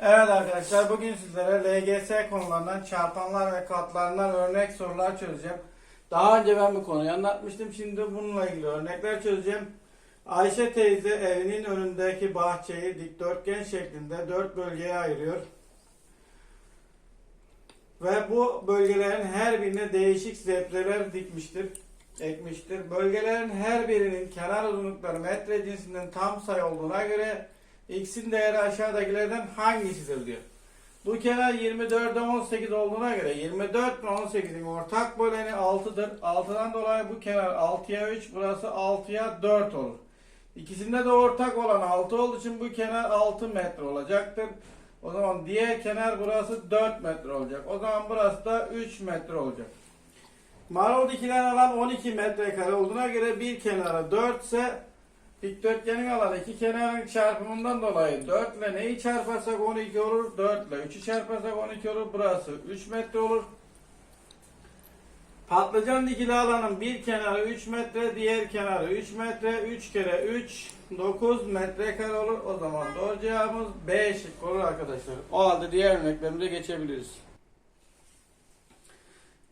Evet arkadaşlar bugün sizlere LGS konularından çarpanlar ve katlarından örnek sorular çözeceğim. Daha önce ben bu konuyu anlatmıştım. Şimdi bununla ilgili örnekler çözeceğim. Ayşe teyze evinin önündeki bahçeyi dikdörtgen şeklinde dört bölgeye ayırıyor. Ve bu bölgelerin her birine değişik zebzeler dikmiştir, ekmiştir. Bölgelerin her birinin kenar uzunlukları metre cinsinden tam sayı olduğuna göre x'in değeri aşağıdakilerden hangisidir diyor. Bu kenar 24'e 18 olduğuna göre 24 ve 18'in ortak böleni 6'dır. 6'dan dolayı bu kenar 6'ya 3, burası 6'ya 4 olur. İkisinde de ortak olan 6 olduğu için bu kenar 6 metre olacaktır. O zaman diğer kenar burası 4 metre olacak. O zaman burası da 3 metre olacak. Marul dikilen alan 12 metrekare olduğuna göre bir kenarı 4 ise dikdörtgenin alanı iki kenarın çarpımından dolayı 4 ile neyi çarparsak 12 olur. 4 ile 3'ü çarparsak 12 olur. Burası 3 metre olur. Patlıcan dikili alanın bir kenarı 3 metre, diğer kenarı 3 metre. 3 kere 3 9 metrekare olur. O zaman doğru cevabımız B şıkkı olur arkadaşlar. O halde diğer örneklerimize geçebiliriz.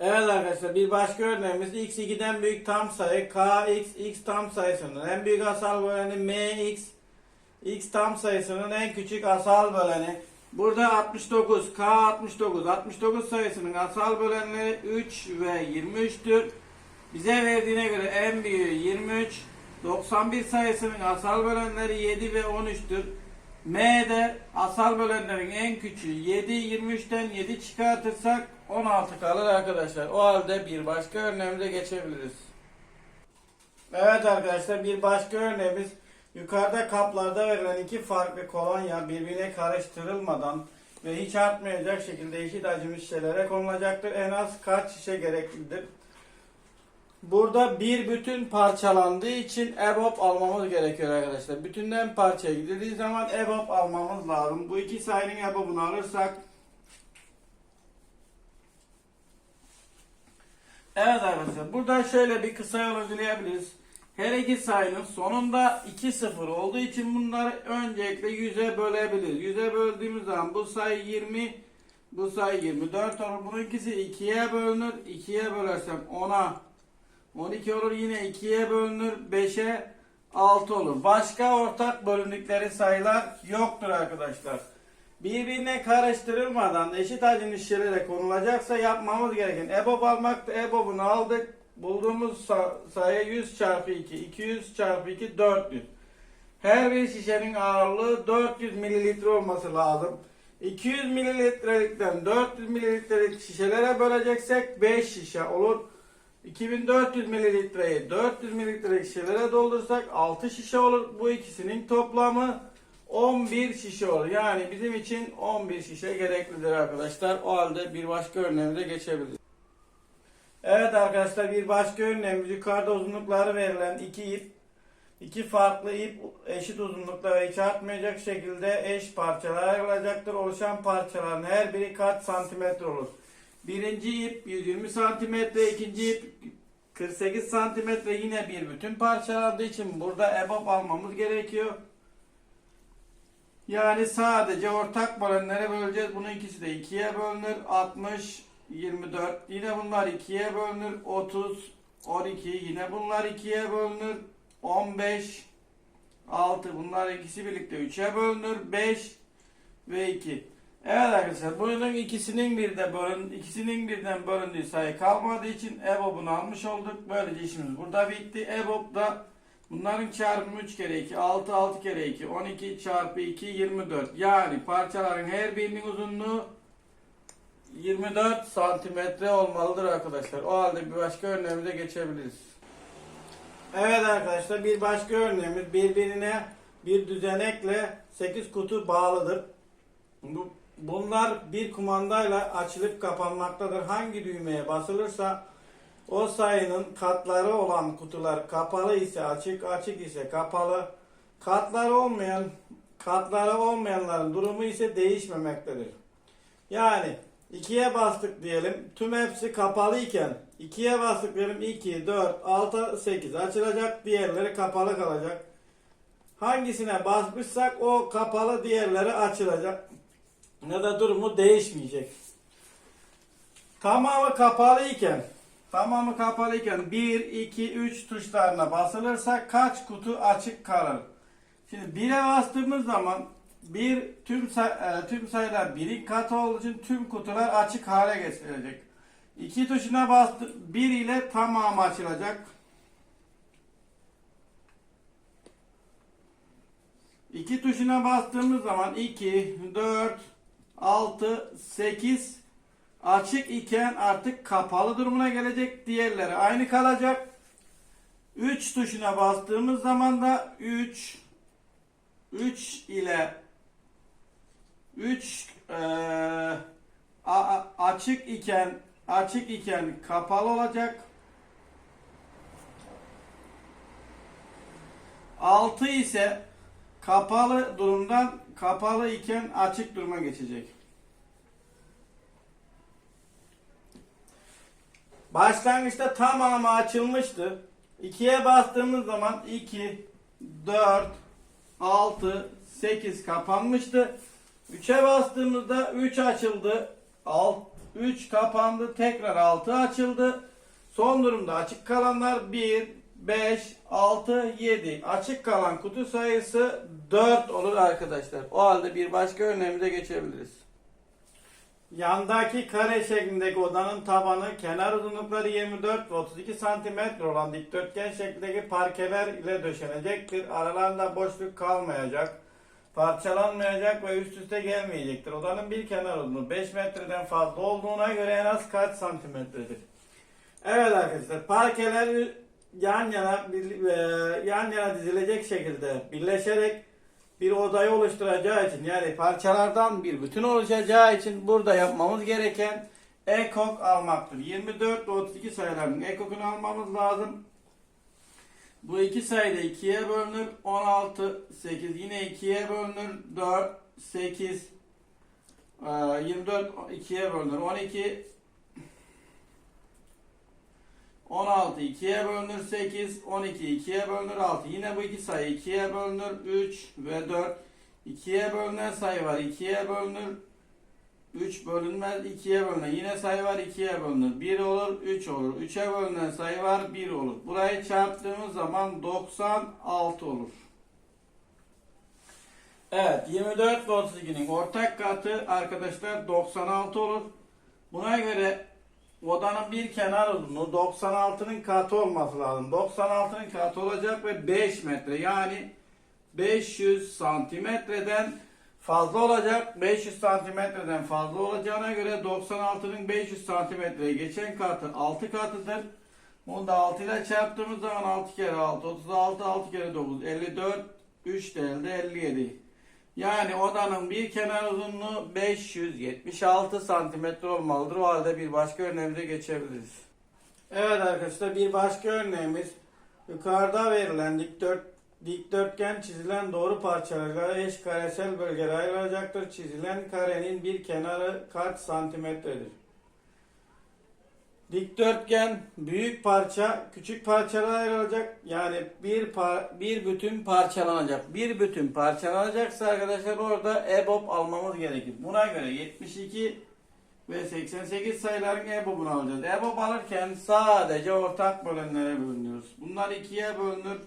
Evet arkadaşlar bir başka örneğimiz x 2'den büyük tam sayı kx x tam sayısının en büyük asal böleni mx x tam sayısının en küçük asal böleni. Burada 69 k 69 69 sayısının asal bölenleri 3 ve 23'tür. Bize verdiğine göre en büyüğü 23 91 sayısının asal bölenleri 7 ve 13'tür. M'de asal bölenlerin en küçüğü 7, 23'ten 7 çıkartırsak 16 kalır arkadaşlar. O halde bir başka örneğimize geçebiliriz. Evet arkadaşlar bir başka örneğimiz yukarıda kaplarda verilen iki farklı kolonya birbirine karıştırılmadan ve hiç artmayacak şekilde eşit hacimli şişelere konulacaktır. En az kaç şişe gereklidir? Burada bir bütün parçalandığı için EBOB almamız gerekiyor arkadaşlar. Bütünden parçaya gidildiği zaman EBOB almamız lazım. Bu iki sayının EBOB'unu alırsak Evet arkadaşlar burada şöyle bir kısa yol uygulayabiliriz. Her iki sayının sonunda 2 sıfır olduğu için bunları öncelikle 100'e bölebiliriz. 100'e böldüğümüz zaman bu sayı 20, bu sayı 24 olur. Bunun ikisi 2'ye bölünür. 2'ye bölersem 10'a 12 olur. Yine 2'ye bölünür. 5'e 6 olur. Başka ortak bölündükleri sayılar yoktur arkadaşlar. Birbirine karıştırılmadan eşit hacimli şişelere konulacaksa yapmamız gereken EBOB almaktı. EBOB'unu aldık. Bulduğumuz sa- sayı 100 çarpı 2. 200 çarpı 2 400. Her bir şişenin ağırlığı 400 mililitre olması lazım. 200 mililitrelikten 400 mililitrelik şişelere böleceksek 5 şişe olur. 2400 mililitreyi 400 mililitrelik şişelere doldursak 6 şişe olur. Bu ikisinin toplamı 11 şişe olur. Yani bizim için 11 şişe gereklidir arkadaşlar. O halde bir başka örneğimize geçebiliriz. Evet arkadaşlar bir başka örneğimiz yukarıda uzunlukları verilen iki ip iki farklı ip eşit uzunlukta ve hiç artmayacak şekilde eş parçalara ayrılacaktır. Oluşan parçaların her biri kaç santimetre olur? Birinci ip 120 santimetre, ikinci ip 48 santimetre yine bir bütün parçalandığı için burada EBOB almamız gerekiyor. Yani sadece ortak bölenlere böleceğiz. Bunun ikisi de 2'ye bölünür. 60, 24. Yine bunlar 2'ye bölünür. 30, 12. Yine bunlar 2'ye bölünür. 15, 6. Bunlar ikisi birlikte 3'e bölünür. 5 ve 2. Evet arkadaşlar bunun ikisinin bir de bölün, ikisinin birden bölündüğü sayı kalmadığı için EBOB'unu almış olduk. Böylece işimiz burada bitti. EBOB da bunların çarpımı 3 kere 2, 6, 6 kere 2, 12 çarpı 2, 24. Yani parçaların her birinin uzunluğu 24 santimetre olmalıdır arkadaşlar. O halde bir başka örneğimize geçebiliriz. Evet arkadaşlar bir başka örneğimiz birbirine bir düzenekle 8 kutu bağlıdır. Bu, bunlar bir kumandayla açılıp kapanmaktadır. Hangi düğmeye basılırsa o sayının katları olan kutular kapalı ise açık, açık ise kapalı. Katları olmayan katları olmayanların durumu ise değişmemektedir. Yani ikiye bastık diyelim. Tüm hepsi kapalı iken ikiye bastık diyelim 2, 4, 6, 8 açılacak. Diğerleri kapalı kalacak. Hangisine basmışsak o kapalı diğerleri açılacak. ya da durumu değişmeyecek. Tamamı kapalı iken tamamı kapalı iken 1, 2, 3 tuşlarına basılırsa kaç kutu açık kalır? Şimdi 1'e bastığımız zaman bir tüm say- e, tüm sayılar birin katı olduğu için tüm kutular açık hale getirilecek. 2 tuşuna bastı 1 ile tamamı açılacak. 2 tuşuna bastığımız zaman 2, 4, 6, 8 açık iken artık kapalı durumuna gelecek. Diğerleri aynı kalacak. 3 tuşuna bastığımız zaman da 3 3 ile 3 açık iken açık iken kapalı olacak. 6 ise kapalı durumdan kapalı iken açık duruma geçecek. Başlangıçta tamamı açılmıştı. 2'ye bastığımız zaman 2, 4, 6, 8 kapanmıştı. 3'e bastığımızda 3 açıldı. 3 kapandı. Tekrar 6 açıldı. Son durumda açık kalanlar 1, 5, 6, 7. Açık kalan kutu sayısı 4 olur arkadaşlar. O halde bir başka örneğimize geçebiliriz. Yandaki kare şeklindeki odanın tabanı kenar uzunlukları 24 ve 32 cm olan dikdörtgen şeklindeki parkeler ile döşenecektir. Aralarında boşluk kalmayacak, parçalanmayacak ve üst üste gelmeyecektir. Odanın bir kenar uzunluğu 5 metreden fazla olduğuna göre en az kaç santimetredir? Evet arkadaşlar parkeler yan yana e, yan yana dizilecek şekilde birleşerek bir odayı oluşturacağı için yani parçalardan bir bütün oluşacağı için burada yapmamız gereken ekok almaktır. 24 ve 32 sayılarının ekokunu almamız lazım. Bu iki sayı da 2'ye bölünür. 16, 8 yine 2'ye bölünür. 4, 8, e, 24 2'ye bölünür. 12, 16 2'ye bölünür 8, 12 2'ye bölünür 6. Yine bu iki sayı 2'ye bölünür 3 ve 4. 2'ye bölünen sayı var 2'ye bölünür 3 bölünmez 2'ye bölünür. Yine sayı var 2'ye bölünür. 1 olur 3 olur. 3'e bölünen sayı var 1 olur. Burayı çarptığımız zaman 96 olur. Evet 24 ve 32'nin ortak katı arkadaşlar 96 olur. Buna göre odanın bir kenar uzunluğu 96'nın katı olması lazım. 96'nın katı olacak ve 5 metre yani 500 santimetreden fazla olacak. 500 santimetreden fazla olacağına göre 96'nın 500 santimetreye geçen katı 6 katıdır. Bunu da 6 ile çarptığımız zaman 6 kere 6, 36, 6 kere 9, 54, 3 de elde 57. Yani odanın bir kenar uzunluğu 576 santimetre olmalıdır. O halde bir başka örneğimize geçebiliriz. Evet arkadaşlar bir başka örneğimiz yukarıda verilen dikdört, dikdörtgen çizilen doğru parçalara eş karesel bölgelere ayrılacaktır. Çizilen karenin bir kenarı kaç santimetredir? Dikdörtgen büyük parça küçük parçalara ayrılacak. Yani bir par bir bütün parçalanacak. Bir bütün parçalanacaksa arkadaşlar orada EBOB almamız gerekir. Buna göre 72 ve 88 sayıların EBOB'unu alacağız. EBOB alırken sadece ortak bölenlere bölünüyoruz. Bunlar ikiye bölünür.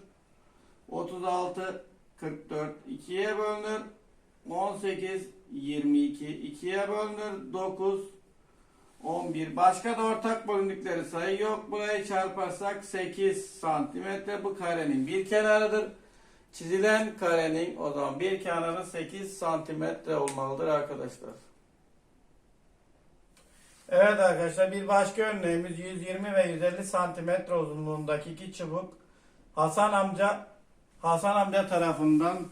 36 44 ikiye bölünür. 18 22 ikiye bölünür. 9 11. Başka da ortak bölündükleri sayı yok. Burayı çarparsak 8 santimetre bu karenin bir kenarıdır. Çizilen karenin o zaman bir kenarı 8 santimetre olmalıdır arkadaşlar. Evet arkadaşlar bir başka örneğimiz 120 ve 150 santimetre uzunluğundaki iki çubuk Hasan amca Hasan amca tarafından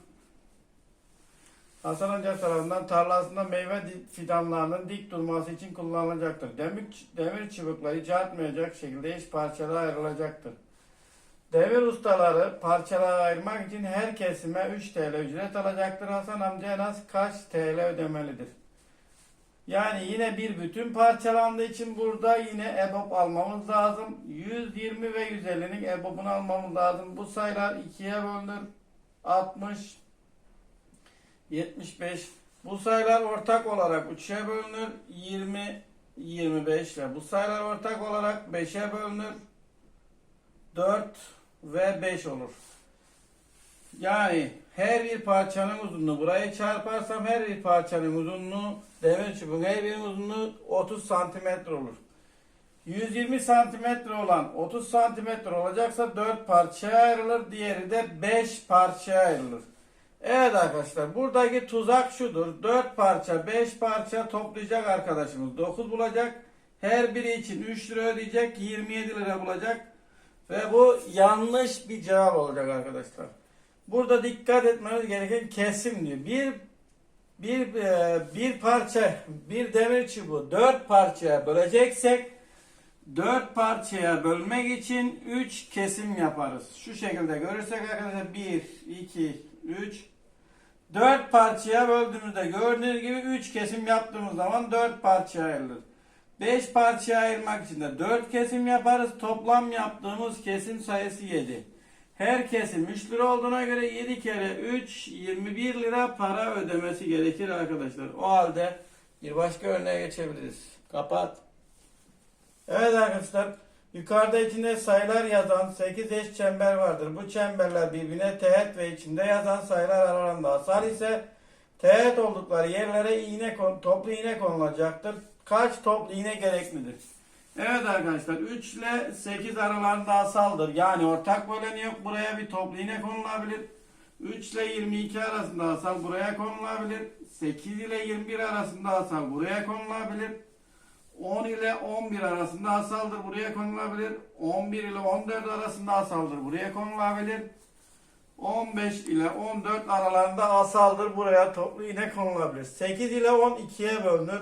Hasan amca tarafından tarlasında meyve fidanlarının dik durması için kullanılacaktır. Demir, demir çubukları hiç artmayacak şekilde eş parçalara ayrılacaktır. Demir ustaları parçalara ayırmak için her kesime 3 TL ücret alacaktır. Hasan amca en az kaç TL ödemelidir? Yani yine bir bütün parçalandığı için burada yine EBOB almamız lazım. 120 ve 150'nin EBOB'unu almamız lazım. Bu sayılar 2'ye bölünür. 60 75 Bu sayılar ortak olarak 3'e bölünür. 20, 25 ile. Bu sayılar ortak olarak 5'e bölünür. 4 ve 5 olur. Yani her bir parçanın uzunluğu burayı çarparsam her bir parçanın uzunluğu demir çubuğun her birinin uzunluğu 30 santimetre olur. 120 santimetre olan 30 santimetre olacaksa 4 parçaya ayrılır. Diğeri de 5 parçaya ayrılır. Evet arkadaşlar buradaki tuzak şudur. 4 parça 5 parça toplayacak arkadaşımız 9 bulacak. Her biri için 3 lira ödeyecek 27 lira bulacak. Ve bu yanlış bir cevap olacak arkadaşlar. Burada dikkat etmeniz gereken kesim diyor. Bir bir e, bir parça bir demir çubuğu 4 parçaya böleceksek 4 parçaya bölmek için 3 kesim yaparız. Şu şekilde görürsek arkadaşlar 1, 2, 3, 4 parçaya böldüğümüzde gördüğünüz gibi 3 kesim yaptığımız zaman 4 parçaya ayrılır. 5 parçaya ayırmak için de 4 kesim yaparız. Toplam yaptığımız kesim sayısı 7. Her kesim 3 lira olduğuna göre 7 kere 3 21 lira para ödemesi gerekir arkadaşlar. O halde bir başka örneğe geçebiliriz. Kapat. Evet arkadaşlar yukarıda içinde sayılar yazan 8 eş çember vardır. Bu çemberler birbirine teğet ve içinde yazan sayılar aralarında asal ise teğet oldukları yerlere iğne toplu iğne konulacaktır. Kaç toplu iğne gereklidir? Evet arkadaşlar 3 ile 8 aralarında asaldır. Yani ortak böleni yok. Buraya bir toplu iğne konulabilir. 3 ile 22 arasında asal buraya konulabilir. 8 ile 21 arasında asal buraya konulabilir. 10 ile 11 arasında asaldır buraya konulabilir. 11 ile 14 arasında asaldır buraya konulabilir. 15 ile 14 aralarında asaldır buraya toplu iğne konulabilir. 8 ile 12'ye bölünür.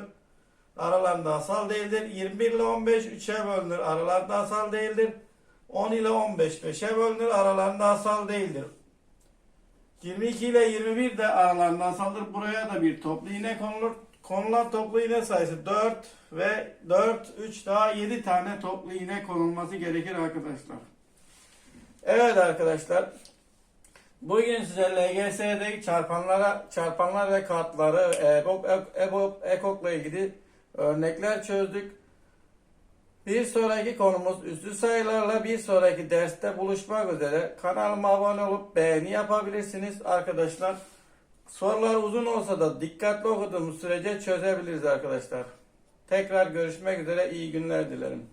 Aralarında asal değildir. 21 ile 15 3'e bölünür. Aralarında asal değildir. 10 ile 15 5'e bölünür. Aralarında asal değildir. 22 ile 21 de aralarında asaldır. Buraya da bir toplu iğne konulur. Konulan toplu iğne sayısı 4 ve 4, 3 daha 7 tane toplu iğne konulması gerekir arkadaşlar. Evet arkadaşlar. Bugün size LGS'deki çarpanlara, çarpanlar ve katları, EBOB, EBOB, EKOK'la ilgili örnekler çözdük. Bir sonraki konumuz üstü sayılarla bir sonraki derste buluşmak üzere. Kanalıma abone olup beğeni yapabilirsiniz arkadaşlar. Sorular uzun olsa da dikkatli okuduğumuz sürece çözebiliriz arkadaşlar. Tekrar görüşmek üzere iyi günler dilerim.